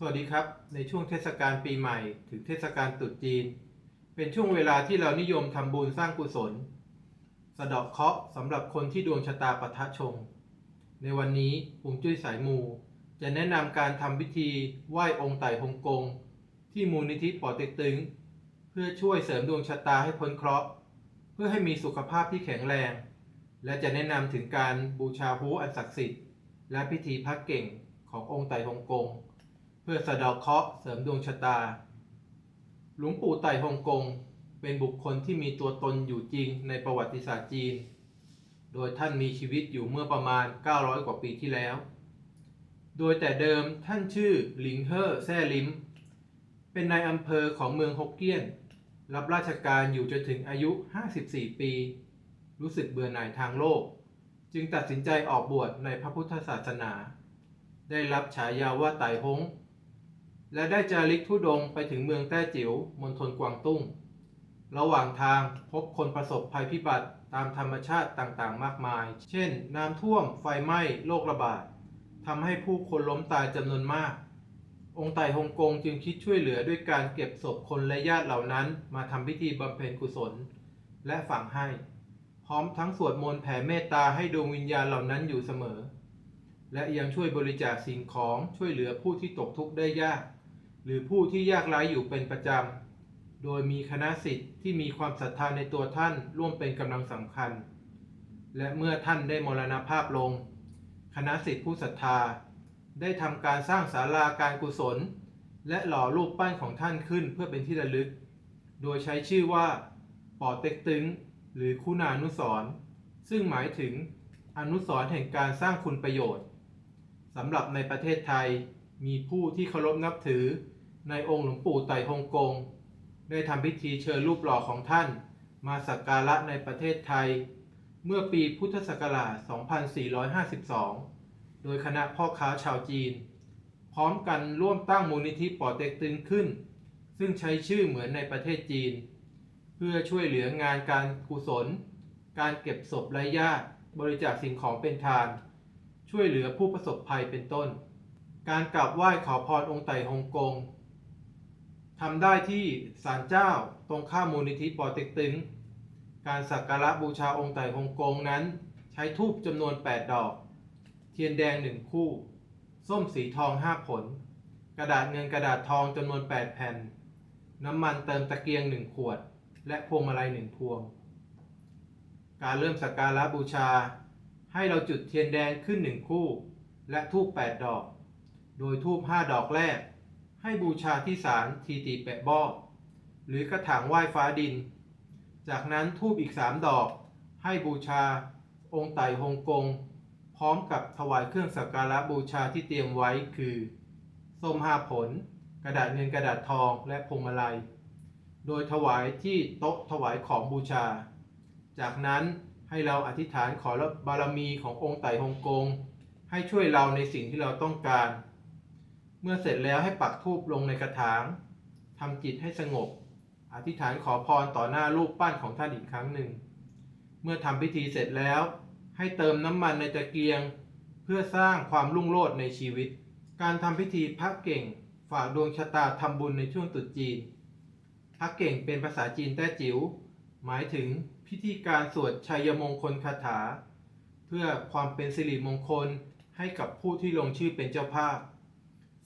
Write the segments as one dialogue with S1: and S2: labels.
S1: สวัสดีครับ ในช่วงเทศกาลปีใหม่ ถึงเทศกาลตรุษจีน เป็นช่วงเวลาที่เรานิยมทำบุญสร้างกุศล สะเดาะเคราะห์สำหรับคนที่ดวงชะตาปะทะชง ในวันนี้ปุงจุ้ยสายมู จะแนะนำการทำพิธีไหว้องค์ไต่ฮงกง ที่มูลนิธิป่อเต็กตึง เพื่อช่วยเสริมดวงชะตาให้พ้นเคราะห์ เพื่อให้มีสุขภาพที่แข็งแรง และจะแนะนำถึงการบูชาฮู้อันศักดิ์สิทธิ์และพิธีพักเก่งขององค์ไต่ฮงกง พื่อสะเดาเคราะห์เสริมดวงชะตา หลวงปู่ไต่ฮงกงเป็นบุคคลที่มีตัวตนอยู่จริงในประวัติศาสตร์จีน โดยท่านมีชีวิตอยู่เมื่อประมาณ 900 กว่าปีที่แล้ว โดยแต่เดิมท่านชื่อหลิงเฮ่อแซ่ลิม เป็นนายอำเภอของเมืองฮกเกี้ยน รับราชการอยู่จนถึงอายุ 54 ปี รู้สึกเบื่อหน่ายทางโลก จึงตัดสินใจออกบวชในพระพุทธศาสนา ได้รับฉายาว่าไต่ฮง และได้จาริกทุดงไปถึงเมืองแต้จิ๋วมณฑลกวางตุ้ง ระหว่างทางพบคนประสบภัยพิบัติตามธรรมชาติต่างๆ มากมาย เช่น น้ำท่วม ไฟไหม้ โรคระบาดทำให้ผู้คนล้มตายจำนวนมาก องค์ไต่ฮงกงจึงคิดช่วยเหลือด้วยการเก็บศพคนและญาติเหล่านั้น มาทำพิธีบำเพ็ญกุศล และฝังให้ พร้อมทั้งสวดมนต์แผ่เมตตาให้ดวงวิญญาณเหล่านั้นอยู่เสมอ และยังช่วยบริจาคสิ่งของช่วยเหลือผู้ที่ตกทุกข์ได้ยาก หรือผู้ที่ยากไร้อยู่เป็นประจำ โดยมีคณะสิทธิ์ที่มีความศรัทธาในตัวท่านร่วมเป็นกำลังสำคัญ และเมื่อท่านได้มรณภาพลง คณะสิทธิผู้ศรัทธา ได้ทำการสร้างศาลาการกุศล และหล่อรูปปั้นของท่านขึ้นเพื่อเป็นที่ระลึก โดยใช้ชื่อว่าปอเต็กตึง หรือคุณานุสร์ซึ่งหมายถึงอนุสร์แห่งการสร้างคุณประโยชน์สำหรับในประเทศไทย มีผู้ที่เคารพนับถือในองค์หลวงปู่ไต่ฮงกง ได้ทำพิธีเชิญรูปหล่อของท่าน มาสักการะในประเทศไทย เมื่อปีพุทธศักราช 2452 โดยคณะพ่อค้าชาวจีน พร้อมกันร่วมตั้งมูลนิธิป่อเต็กตึงขึ้น ซึ่งใช้ชื่อเหมือนในประเทศจีน เพื่อช่วยเหลืองานการกุศล การเก็บศพไร้ญาติบริจาคสิ่งของเป็นทาน ช่วยเหลือผู้ประสบภัยเป็นต้น การกราบไหว้ขอพรองค์ไต่ฮงกงทำได้ที่ศาลเจ้าตรงข้ามมูลนิธิปอเต็กตึง การสักการะบูชาองค์ไต่ฮงกงนั้น ใช้ทูบจำนวน 8 ดอก เทียนแดง 1 คู่ ส้มสีทอง 5 ผล กระดาษเงินกระดาษทองจำนวน 8 แผ่น น้ำมันเติมตะเกียง 1 ขวด และพวงมาลัย 1 พวง การเริ่มสักการะบูชา ให้เราจุดเทียนแดงขึ้น 1 คู่ และทูบ8ดอก โดยทูบ5ดอกแรก ให้บูชาที่ศาลทีตีแปะบ้อหรือกระถางไหว้ฟ้าดิน จากนั้นทูบอีก3ดอก ให้บูชา องค์ไต่ฮงกง พร้อมกับถวายเครื่องสักการะบูชาที่เตรียมไว้คือส้มห้าผล กระดาษเงินกระดาษทองและพวงมาลัย โดยถวายที่โต๊ะถวายของบูชา จากนั้นให้เราอธิษฐานขอบารมีขององค์ไต่ฮงกง ให้ช่วยเราในสิ่งที่เราต้องการ เมื่อเสร็จแล้วให้ปักธูปลงในกระถางทำจิตให้สงบ อธิษฐานขอพรต่อหน้ารูปปั้นของท่านอีกครั้งหนึ่ง เมื่อทำพิธีเสร็จแล้ว ให้เติมน้ำมันในตะเกียง เพื่อสร้างความรุ่งโรจน์ในชีวิต การทำพิธีพักเก่งฝากดวงชะตาทำบุญในช่วงตรุษจีนพักเก่งเป็นภาษาจีนแต้จิ๋ว หมายถึงพิธีการสวดชัยมงคลคาถา เพื่อความเป็นสิริมงคลให้กับผู้ที่ลงชื่อเป็นเจ้าภาพ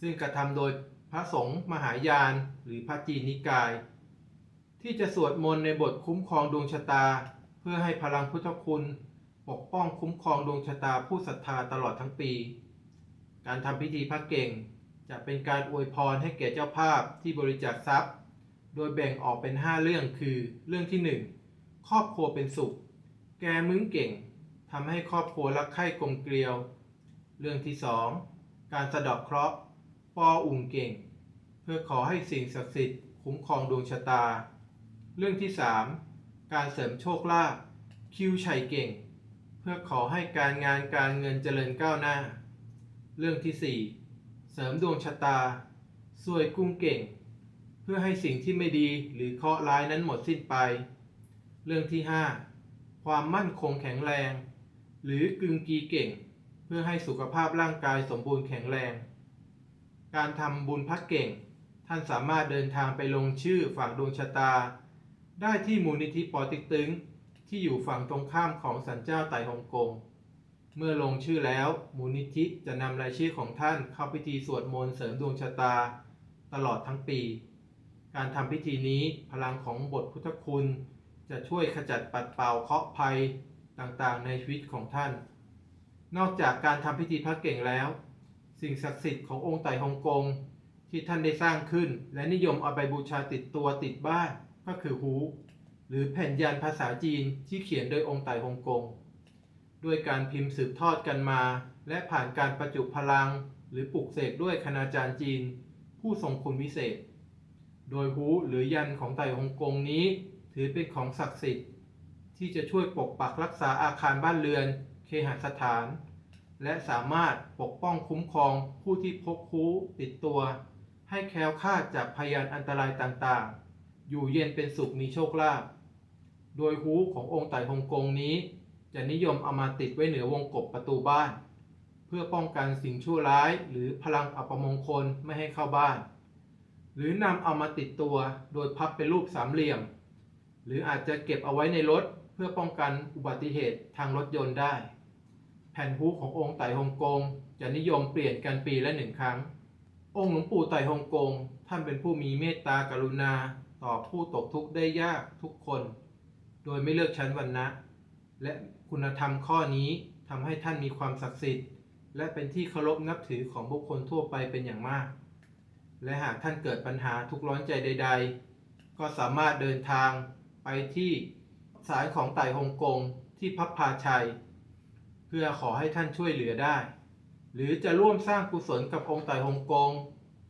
S1: ซึ่งกระทำโดยพระสงฆ์มหายานหรือพระจีนนิกาย ที่จะสวดมนต์ในบทคุ้มครองดวงชะตา เพื่อให้พลังพุทธคุณปกป้องคุ้มครองดวงชะตาผู้ศรัทธาตลอดทั้งปี การทำพิธีพระเก่ง จะเป็นการอวยพรให้แก่เจ้าภาพที่บริจาคทรัพย์ โดยแบ่งออกเป็น 5 เรื่องคือ เรื่องที่ 1 ครอบครัวเป็นสุข แกมึงเก่งทำให้ครอบครัวรักใคร่กลมเกลียว เรื่องที่ 2 การสะดอกเคราะห์ ปออุ่งเก่ง เพื่อขอให้สิ่งศักดิ์สิทธิ์คุ้มครองดวงชะตา เรื่องที่ 3 การเสริมโชคลาภคิวชัยเก่ง เพื่อขอให้การงานการเงินเจริญก้าวหน้า เรื่องที่ 4 เสริมดวงชะตาสวยกุ้งเก่ง เพื่อให้สิ่งที่ไม่ดีหรือเคราะห์ร้ายนั้นหมดสิ้นไป เรื่องที่ 5 ความมั่นคงแข็งแรง หรือกึงกีเก่ง เพื่อให้สุขภาพร่างกายสมบูรณ์แข็งแรง การทำบุญพักเก่ง ท่านสามารถเดินทางไปลงชื่อฝากดวงชะตา ได้ที่มูลนิธิปอติกตึงที่อยู่ฝั่งตรงข้ามของสันเจ้าไต่ฮ่องกง เมื่อลงชื่อแล้วมูลนิธิจะนำรายชื่อของท่านเข้าพิธีสวดมนต์เสริมดวงชะตา ตลอดทั้งปี การทำพิธีนี้พลังของบทพุทธคุณ จะช่วยขจัดปัดเป่าเคราะห์ภัยต่างๆ ในชีวิตของท่าน นอกจากการทำพิธีพักเก่งแล้ว สิ่งศักดิ์สิทธิ์ขององค์ไต่ฮ่องกงที่ท่านได้สร้างขึ้น และนิยมเอาไปบูชาติดตัวติดบ้านก็คือฮูหรือแผ่นยันภาษาจีนที่เขียนโดยองค์ไต่ฮ่องกงด้วยการพิมพ์สืบทอดกันมา และผ่านการประจุพลัง หรือปลุกเสกด้วยคณาจารย์จีน ผู้ทรงคุณวิเศษ โดยฮูหรือยันของไต่ฮ่องกงนี้ ถือเป็นของศักดิ์สิทธิ์ที่จะช่วยปกปักรักษาอาคารบ้านเรือน เคหสถาน และสามารถปกป้องคุ้มครองผู้ที่พกฮูติดตัว ให้แคล้วคลาดจากพยานอันตรายต่างๆ อยู่เย็นเป็นสุขมีโชคลาภโดยฮูขององค์ไต่ฮงกงนี้ จะนิยมเอามาติดไว้เหนือวงกบประตูบ้าน เพื่อป้องกันสิ่งชั่วร้ายหรือพลังอัปมงคลไม่ให้เข้าบ้าน หรือนำเอามาติดตัวโดยพับเป็นรูปสามเหลี่ยม หรืออาจจะเก็บเอาไว้ในรถเพื่อป้องกันอุบัติเหตุทางรถยนต์ได้ แผ่นฮูขององค์ไต่ฮ่องกงจะนิยมเปลี่ยนกันปีละหนึ่งครั้ง องค์หลวงปู่ไต่ฮ่องกงท่านเป็นผู้มีเมตตากรุณาต่อผู้ตกทุกข์ได้ยากทุกคน โดยไม่เลือกชั้นวรรณะ และคุณธรรมข้อนี้ทำให้ท่านมีความศักดิ์สิทธิ์ และเป็นที่เคารพนับถือของบุคคลทั่วไปเป็นอย่างมาก และหากท่านเกิดปัญหาทุกข์ร้อนใจใด ๆ ก็สามารถเดินทางไปที่ศาลของไต่ฮ่องกงที่พับพาชัย พื่อขอให้ท่านช่วยเหลือได้ หรือจะร่วมสร้างกุศลกับองค์ไต่ฮงกง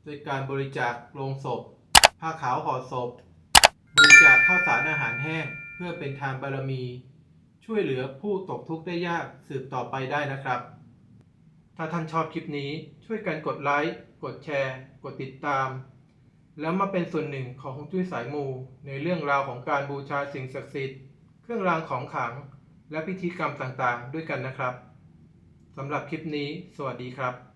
S1: โดยการบริจาคโลงศพ ผ้าขาวห่อศพ บริจาคข้าวสารอาหารแห้ง เพื่อเป็นทานบารมี ช่วยเหลือผู้ตกทุกข์ได้ยากสืบต่อไปได้นะครับ ถ้าท่านชอบคลิปนี้ช่วยกันกดไลค์ กดแชร์ กดติดตาม แล้วมาเป็นส่วนหนึ่งของฮวงจุ้ยสายมู ในเรื่องราวของการบูชาสิ่งศักดิ์สิทธิ์ เครื่องรางของขลัง และพิธีกรรมต่างๆ ด้วยกันนะครับสำหรับคลิปนี้ สวัสดีครับ